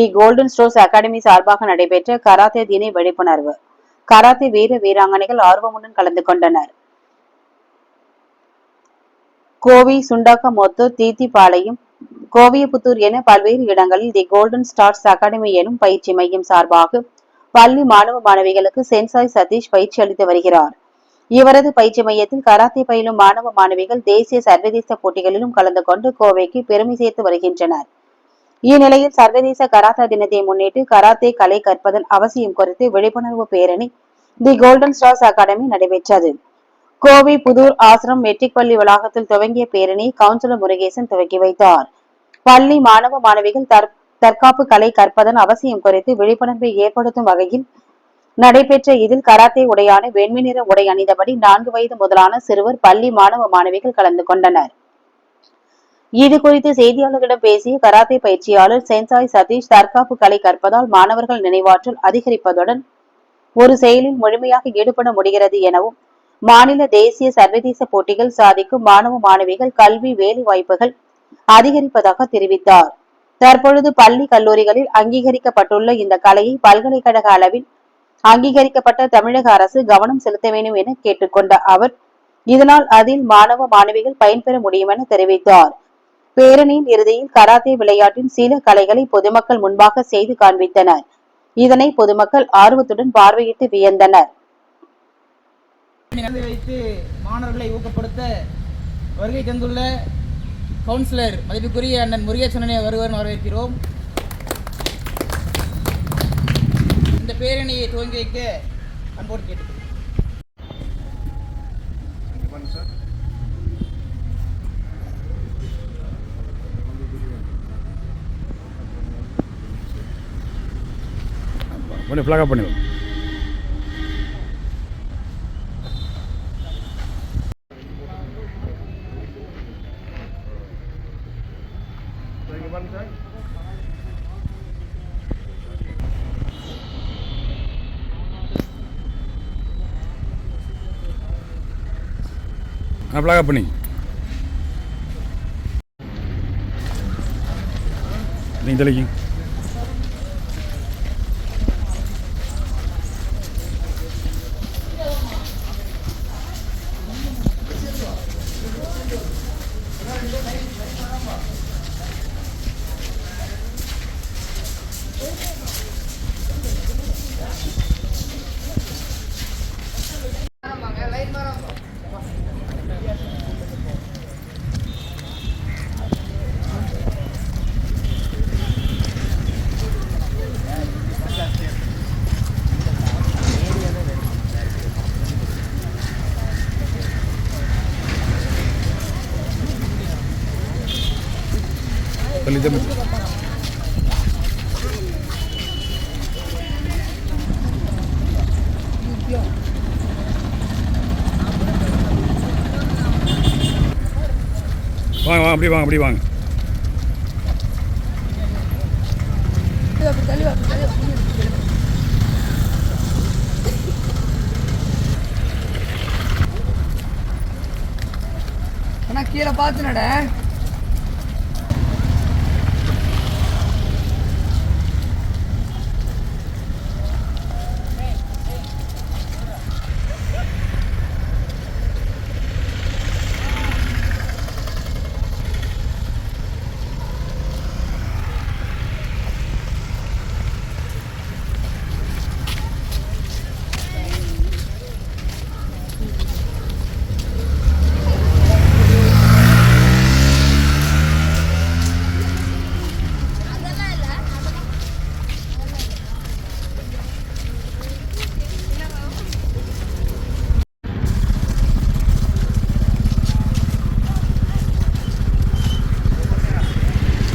தி golden stores academy சார்பாக நடைபெற்ற karate தின விழிப்புணர்வு. கராத்தே வீர வீராங்கனைகள் ஆர்வமுடன் கலந்து கொண்டனர். கோவை சுண்டாக்கமொத்து தீத்திப்பாளையம் கோவியபுத்தூர் என பல்வேறு இடங்களில் தி கோல்டன் ஸ்டார்ஸ் அகாடமி எனும் பயிற்சி மையம் சார்பாக பள்ளி மாணவ மாணவிகளுக்கு சென்சாய் சதீஷ் பயிற்சி அளித்து வருகிறார். இவரது பயிற்சி மையத்தில் கராத்தே பயிலும் மாணவ மாணவிகள் தேசிய சர்வதேச போட்டிகளிலும் கலந்து கொண்டு கோவைக்கு பெருமை சேர்த்து வருகின்றனர். இந்நிலையில் சர்வதேச கராத்தா தினத்தை முன்னிட்டு கராத்தே கலை கற்பதன் அவசியம் குறித்து விழிப்புணர்வு பேரணி தி கோல்டன் ஸ்டார்ஸ் அகாடமி நடைபெற்றது. கோவை புதூர் ஆசிரம் மெட்ரிக் பள்ளி வளாகத்தில் துவங்கிய பேரணி கவுன்சிலர் முருகேசன் துவக்கி வைத்தார். பள்ளி மாணவ மாணவிகள் தற்காப்பு கலை கற்பதன் அவசியம் குறித்து விழிப்புணர்வை ஏற்படுத்தும் வகையில் நடைபெற்ற இதில் கராத்தே உடையான வெண்மை நிற உடை அணிந்தபடி நான்கு வயது முதலான சிறுவர் பள்ளி மாணவ மாணவிகள் கலந்து கொண்டனர். இது குறித்து செய்தியாளர்களிடம் பேசிய கராத்தே பயிற்சியாளர் சென்சாய் சதீஷ் தற்காப்பு கலை கற்பதால் மாணவர்கள் நினைவாற்றல் அதிகரிப்பதுடன் ஒரு செயலில் முழுமையாக ஈடுபட முடிகிறது எனவும் மாநில தேசிய சர்வதேச போட்டிகள் சாதிக்கும் மாணவ மாணவிகள் கல்வி வேலை வாய்ப்புகள் அதிகரிப்பதாக தெரிவித்தார். தற்பொழுது பள்ளி கல்லூரிகளில் அங்கீகரிக்கப்பட்டுள்ள இந்த கலையை பல்கலைக்கழக அளவில் அங்கீகரிக்கப்பட்ட தமிழக அரசு கவனம் செலுத்த வேண்டும் என கேட்டுக்கொண்ட அவர் இதனால் அதில் மாணவ மாணவிகள் பயன்பெற முடியும் என தெரிவித்தார். பேரணியின் இறுதியில் கராத்தே விளையாட்டின் சில கலைகளை பொதுமக்கள் முன்பாக செய்து காண்பித்தனர். இதனை பொதுமக்கள் ஆர்வத்துடன் பார்வையிட்டு வியந்தனர். வைத்து மாணவர்களை ஊக்கப்படுத்த வருகை தந்துள்ள கவுன்சிலர் மதிப்புக்குரிய அண்ணன் முருகேசனனை வருவன் வரவேற்கிறோம். இந்த பேரணியை துவங்கி வைக்க அன்போடு கேட்டுக்கொள்கிறேன். கொஞ்சம் ஃப்ளாக் அப் பண்ணிடுவோம் ஆ ஃப்ளாக் பண்ணி நீங்கள் தெளிங்க சொல்லி வாங்க வாங்க அப்படி வாங்க அப்படி வாங்க அண்ணா கீழே பார்த்து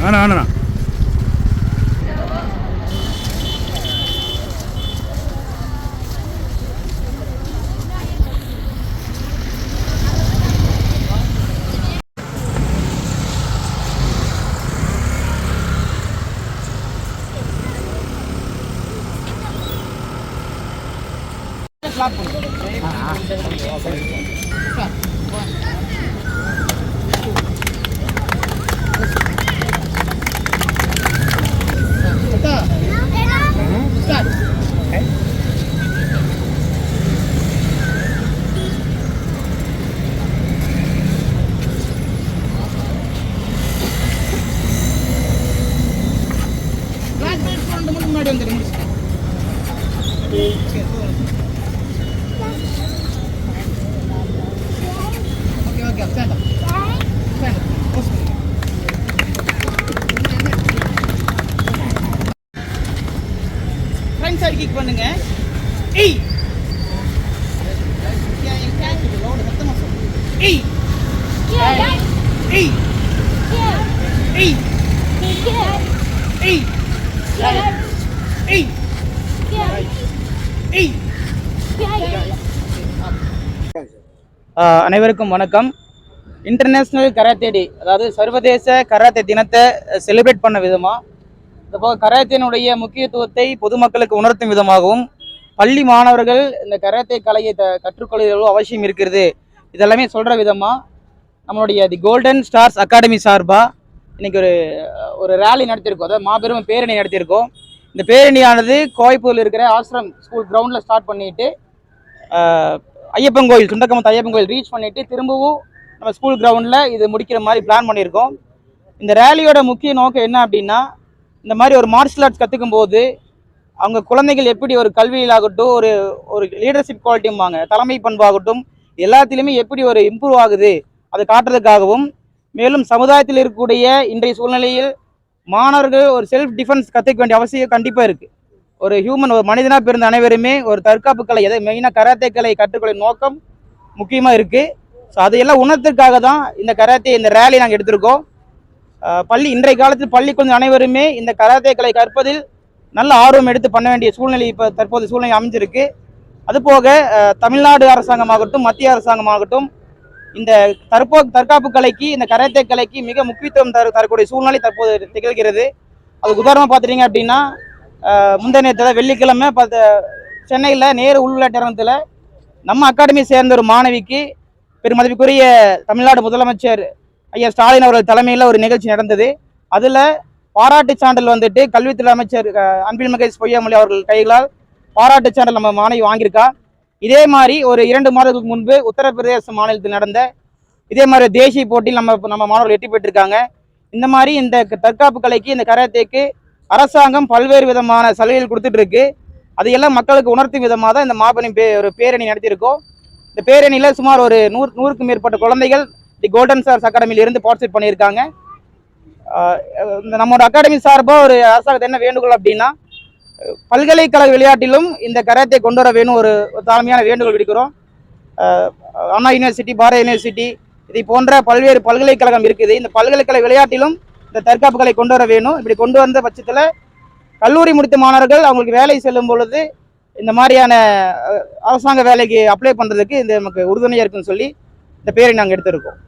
நட ஆனா ஆனா ஸ்லாப் Sí. அனைவருக்கும் வணக்கம். இன்டர்நேஷ்னல் கராத்தே டே அதாவது சர்வதேச கராத்தே தினத்தை செலிப்ரேட் பண்ண விதமாக இப்போ கராத்தேனுடைய முக்கியத்துவத்தை பொதுமக்களுக்கு உணர்த்தும் விதமாகவும் பள்ளி மாணவர்கள் இந்த கராத்தே கலையை த கற்றுக்கொள்ள அவசியம் இருக்கிறது. இதெல்லாமே சொல்கிற விதமாக நம்மளுடைய தி கோல்டன் ஸ்டார்ஸ் அகாடமி சார்பாக இன்றைக்கி ஒரு ஒரு ரேலி நடத்தியிருக்கோம். அதாவது மாபெரும் பேரணி நடத்தியிருக்கோம். இந்த பேரணியானது கோயம்புத்தூரில் இருக்கிற ஆசிரம் ஸ்கூல் கிரவுண்டில் ஸ்டார்ட் பண்ணிட்டு ஐயப்பன் கோயில் சுண்டக்கமத்து ஐயப்பன் கோயில் ரீச் பண்ணிட்டு திரும்பவும் நம்ம ஸ்கூல் கிரவுண்டில் இது முடிக்கிற மாதிரி பிளான் பண்ணியிருக்கோம். இந்த ரேலியோட முக்கிய நோக்கம் என்ன அப்படின்னா இந்த மாதிரி ஒரு மார்ஷல் ஆர்ட்ஸ் கற்றுக்கும் போது அவங்க குழந்தைகள் எப்படி ஒரு கல்வியிலாகட்டும் ஒரு ஒரு லீடர்ஷிப் குவாலிட்டியும்பாங்க தலைமை பண்பாகட்டும் எல்லாத்துலேயுமே எப்படி ஒரு இம்ப்ரூவ் ஆகுது அதை காட்டுறதுக்காகவும் மேலும் சமுதாயத்தில் இருக்கக்கூடிய இன்றைய சூழ்நிலையில் மாணவர்கள் ஒரு செல்ஃப் டிஃபென்ஸ் கற்றுக்க வேண்டிய அவசியம் கண்டிப்பாக இருக்குது ஒரு ஹியூமன் ஒரு மனிதனாக பிறந்த அனைவருமே ஒரு தற்காப்பு கலை எதை மெயினாக கராத்தே கலை கற்றுக்கொள்ளும் நோக்கம் முக்கியமாக இருக்குது ஸோ அதையெல்லாம் உணர்த்துக்காக தான் இந்த கராத்தே இந்த ரேலி நாங்கள் எடுத்திருக்கோம். பள்ளி இன்றைய காலத்தில் பள்ளி கொஞ்சம் அனைவருமே இந்த கராத்தே கலை கற்பதில் நல்ல ஆர்வம் எடுத்து பண்ண வேண்டிய சூழ்நிலை இப்போ தற்போது சூழ்நிலை அமைஞ்சிருக்கு. அதுபோக தமிழ்நாடு அரசாங்கமாகட்டும் மத்திய அரசாங்கமாகட்டும் இந்த தற்போ தற்காப்பு கலைக்கு இந்த கராத்தே கலைக்கு மிக முக்கியத்துவம் தர தரக்கூடிய சூழ்நிலை தற்போது திகழ்கிறது. அதுக்கு உதாரணமாக பார்த்துட்டீங்க அப்படின்னா அஹ், முந்தா வெள்ளிக்கிழமை பார்த்த சென்னையில் நேரு உள்விளையாட்டரங்கத்தில் நம்ம அகாடமி சேர்ந்த ஒரு மாணவிக்கு பெருமதிப்புக்குரிய தமிழ்நாடு முதலமைச்சர் ஐயா ஸ்டாலின் அவர்கள் தலைமையில் ஒரு நிகழ்ச்சி நடந்தது. அதில் பாராட்டு சான்றிதழ் வந்துட்டு கல்வித்துறை அமைச்சர் அன்பில் மகேஷ் பொய்யாமொழி அவர்கள் கைகளால் பாராட்டு சான்றிதழ் நம்ம மாணவி வாங்கியிருக்கா. இதே மாதிரி ஒரு இரண்டு மாதங்களுக்கு முன்பு உத்தரப்பிரதேச மாநிலத்தில் நடந்த இதே மாதிரி தேசிய போட்டியில் நம்ம நம்ம மாணவர்கள் வெற்றி பெற்றிருக்காங்க. இந்த மாதிரி இந்த தற்காப்பு கலைக்கு இந்த கராத்தேக்கு அரசாங்கம் பல்வேறு விதமான சலுகைகள் கொடுத்துட்டு இருக்கு. அதையெல்லாம் மக்களுக்கு உணர்த்தும் விதமாக தான் இந்த மாபெரும் பே ஒரு பேரணி நடத்தியிருக்கோம். இந்த பேரணியில் சுமார் ஒரு நூறு நூறுக்கும் மேற்பட்ட குழந்தைகள் தி கோல்டன் ஸ்டார்ஸ் அகாடமியில இருந்து பார்ட்டிசிபேட் பண்ணியிருக்காங்க. இந்த நம்மளோட அகாடமி சார்பாக ஒரு அரசாங்கத்தை என்ன வேண்டுகோள் அப்படின்னா பல்கலைக்கழக விளையாட்டிலும் இந்த கராத்தே கொண்டு வர வேணும் ஒரு தாழ்மையான வேண்டுகோள் விடுக்கிறோம். அண்ணா யூனிவர்சிட்டி பாரத யூனிவர்சிட்டி இதை போன்ற பல்வேறு பல்கலைக்கழகம் இருக்குது. இந்த பல்கலைக்கழக விளையாட்டிலும் இந்த தற்காப்புகளை கொண்டு வர வேணும். இப்படி கொண்டு வந்த பட்சத்தில் கல்லூரி முடித்த மாணவர்கள் அவங்களுக்கு வேலை செல்லும் பொழுது இந்த மாதிரியான அஹ், அரசாங்க வேலைக்கு அப்ளை பண்ணுறதுக்கு இந்த நமக்கு உறுதுணையாக இருக்குன்னு சொல்லி இந்த பேரை நாங்கள் எடுத்திருக்கோம்.